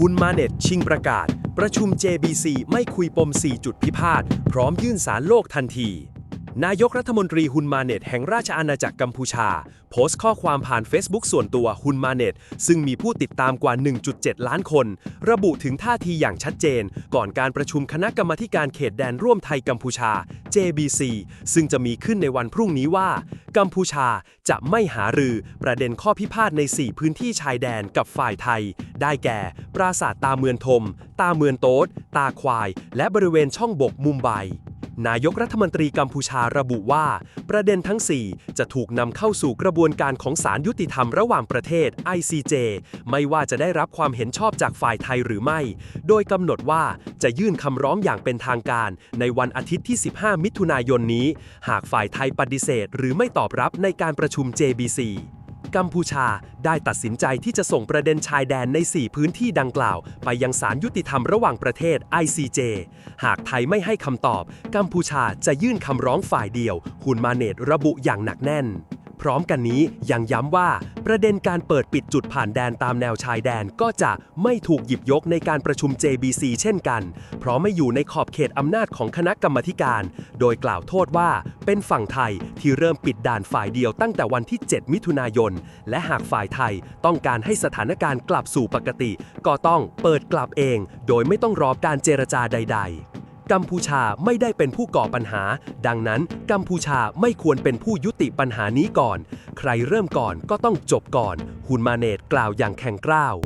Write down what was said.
ฮุนมาเน็ตชิงประกาศ ประชุม JBC ไม่คุยปม 4 จุดพิพาท พร้อมยื่นสารโลกทันที นายกรัฐมนตรีฮุนมาเน็ตแห่งราชอาณาจักรกัมพูชา โพสต์ข้อความผ่าน Facebook ส่วนตัวฮุนมาเน็ตซึ่งมีผู้ติดตามกว่า 1.7 ล้านคน ระบุถึงท่าทีอย่างชัดเจน ก่อนการประชุมคณะกรรมาการเขตแดนร่วมไทยกัมพูชา JBC ซึ่งจะมีขึ้นในวันพรุ่งนี้ว่า กัมพูชาจะไม่หารือประเด็นข้อพิพาทใน 4 พื้นที่ชายแดนกับฝ่ายไทย ได้แก่ ปราสาทตาเมือนทม ตาเมือนโต๊ดตาควาย และบริเวณช่องบกมุมไบ นายกรัฐมนตรีกัมพูชาระบุว่า ประเด็นทั้ง 4 จะถูกนำเข้าสู่กระบวนการของศาลยุติธรรมระหว่างประเทศ ICJ ไม่ว่าจะได้รับความเห็นชอบจากฝ่ายไทยหรือไม่ โดยกำหนดว่าจะยื่นคำร้องอย่างเป็นทางการ ในวันอาทิตย์ที่ 15 มิถุนายนนี้ หากฝ่ายไทยปฏิเสธ หรือไม่ตอบรับในการประชุม JBC กัมพูชา ได้ตัดสินใจที่จะส่งประเด็นชายแดนใน 4 พื้นที่ดังกล่าว ไปยังศาลยุติธรรมระหว่างประเทศ ICJ หากไทยไม่ให้คำตอบ กัมพูชาจะยื่นคำร้องฝ่ายเดียวฮุนมาเนตระบุอย่างหนักแน่น พร้อมกันนี้ยังย้ำว่าประเด็นการเปิดปิดจุดผ่านแดนตามแนวชายแดนก็จะไม่ถูกหยิบยกในการประชุม JBC เช่นกัน เพราะไม่อยู่ในขอบเขตอำนาจของคณะกรรมการ โดยกล่าวโทษว่าเป็นฝั่งไทยที่เริ่มปิดด่านฝ่ายเดียวตั้งแต่วันที่ 7 มิถุนายน และหากฝ่ายไทยต้องการให้สถานการณ์กลับสู่ปกติ ก็ต้องเปิดกลับเอง โดยไม่ต้องรอการเจรจาใด ๆ กัมพูชาไม่ได้เป็นผู้ก่อปัญหา ดังนั้น กัมพูชาไม่ควรเป็นผู้ยุติปัญหานี้ก่อน ใครเริ่มก่อนก็ต้องจบก่อนฮุนมาเนตกล่าวอย่างแข็งกร้าว